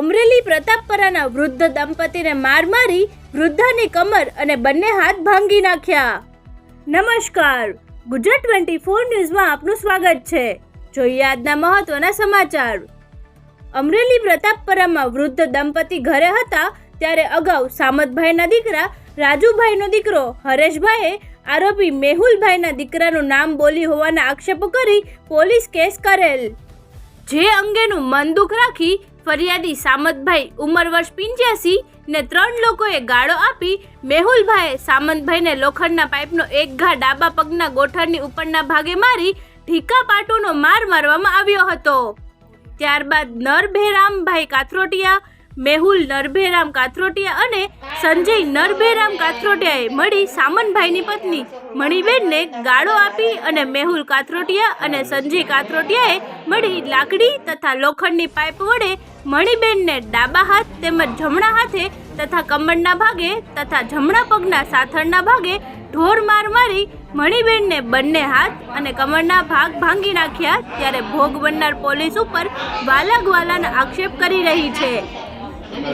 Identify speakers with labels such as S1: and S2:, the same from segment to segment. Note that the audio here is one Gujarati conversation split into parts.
S1: અમરેલી પ્રતાપપરાના વૃદ્ધ દંપતીને માર મારી વૃદ્ધાની કમર અને બંને હાથ ભાંગી નાખ્યા. નમસ્કાર. ગુજરાત ટ્વેન્ટી ફોર ન્યૂઝમાં આપનું સ્વાગત છે. જોઈએ આજના મહત્વના સમાચાર. અમરેલી પ્રતાપપરામાં વૃદ્ધ દંપતી ઘરે હતા ત્યારે અગાઉ સામતભાઈના દીકરા, રાજુભાઈનો દીકરો, હરેશભાઈએ આરોપી મેહુલભાઈના દીકરાનું નામ બોલી હોવાના આક્ષેપો કરી પોલીસ કેસ કરેલ. જે અંગેનું મન દુઃખ રાખી ફરિયાદી સામતભાઈ ઉંમર વર્ષ પિંચ્યાસી ને ત્રણ લોકોએ ગાળો આપી મેહુલભાઈએ સામંતભાઈને લોખંડના પાઇપનો એક ઘા ડાબા પગના ગોઠણની ઉપરના ભાગે મારી ઢીકા પાટુનો માર મારવામાં આવ્યો હતો. ત્યારબાદ નરભેરામભાઈ કાથરોટિયા, મેહુલ નરભેરામ કાથરોટિયા અને સંજય નરભેરામ કાથરોટિયાએ મળી સામનભાઈની પત્ની મણિબેનને ગાળો આપી અને મેહુલ કાથરોટિયા અને સંજય કાથરોટિયાએ મળી લાકડી તથા લોખંડની પાઇપ વડે મણિબેનને ડાબા હાથ તેમજ જમણા હાથે તથા કમરના ભાગે તથા જમણા પગના સાથળના ભાગે ઢોર માર મારી મણિબેનને બંને હાથ અને કમરના ભાગ ભાંગી નાખ્યા ત્યારે ભોગ બનનાર પોલીસ ઉપર વાલા ગ્વાલાના આક્ષેપ કરી રહી છે.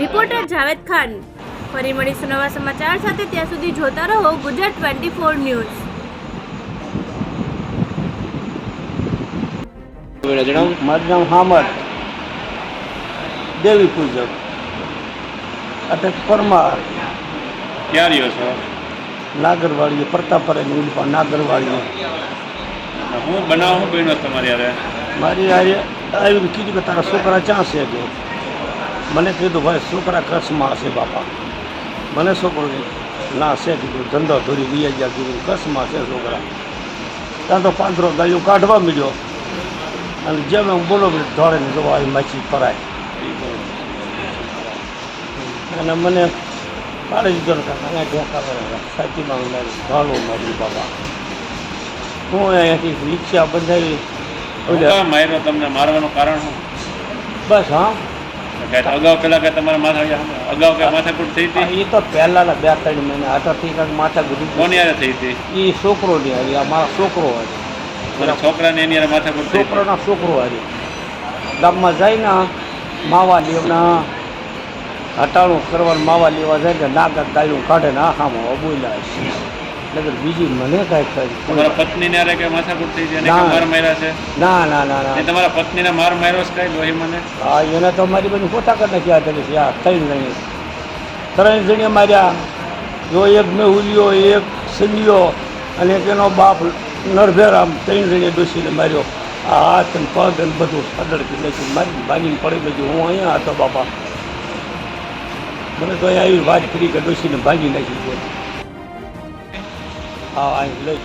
S1: રિપોર્ટર જાવેદ ખાન. ફરી મળીશું નવા સમાચાર સાથે. ત્યાં સુધી જોતા રહો ગુજરાત ટ્વેન્ટી ફોર ન્યૂઝ.
S2: મારું નામ હામદ. દેવી પૂજક. અટક પરમાર.
S3: ક્યાં રહ્યો છો?
S2: નાગરવાડીએ પ્રતાપરાની ઉલપા નાગરવાડીએ.
S3: હું બનાવ હું બહેનો તમારી યારે
S2: મારી આ આવીને કીધું કે તારા છોકરા ક્યાં છે કે? મને કીધું ભાઈ છોકરા કચ્છમાં હશે બાપા. મને છોકરો ના છે કીધું ધંધો ધોરી વી ગયા કીધું કચ્છમાં છે છોકરા. ત્યાં તો પાંદરો ગાયો કાઢવા મળ્યો. અને જેમ એમ બોલો ધોળે ને જોવા આવી માછી પરાય. અને મને પાડી દીધો ને કાકા ઢોકા સાચીમાં મને ઢાલો મારી બાબા. હું અહીંયાથી રિક્ષા બંધાવી
S3: માર્યો તમને મારવાનું કારણ શું?
S2: બસ હા.
S3: અગાઉ પેલા કે તમારા માથા અગાઉ કે માથાકૂટ થઈ હતી?
S2: એ તો પહેલાના બે ત્રણ મહિના કાંઈક માથા
S3: કોની
S2: ગુડી
S3: યારે થઈ હતી?
S2: એ છોકરો ની આવી આ મારા છોકરો હતી
S3: મારા છોકરાને એની યારે માથાકૂટ
S2: છોકરોના છોકરો હતી ગામમાં જાય ને માવા લેવના. હટાણું કરવાનું માવા લેવા જાય કે ના ગાયું કાઢે ને આખામાં અબુલા છે. નગર બીજી મને કાંઈ
S3: તમારા પત્નીને યારે કે માથાકૂટ થઈ છે
S2: ના.
S3: માર માર્યા છે?
S2: ના ના ના
S3: એ
S2: ના
S3: તમારા પત્નીને માર માર્યો છે કાંઈ લોહી મને?
S2: હા એને તો મારી બધી પોતા કરી નાખ્યા તરી છે આ ત્રણ જણી ત્રણ જણીએ માર્યા. જો એક મેહુલિયો એક સિંધિયો અને તેનો બાપ નરભેરામ ત્રણ જણીએ ડોસીને માર્યો. આ હાથ અને પગ અને બધું સદડકી નાખી, મારી ભાગીને પડી ગયું હું અહીંયા હતો બાપા. મને તો અહીંયા આવી વાત કરી કે ડોસીને ભાગી નાખી છે. હા, અહીં લઈ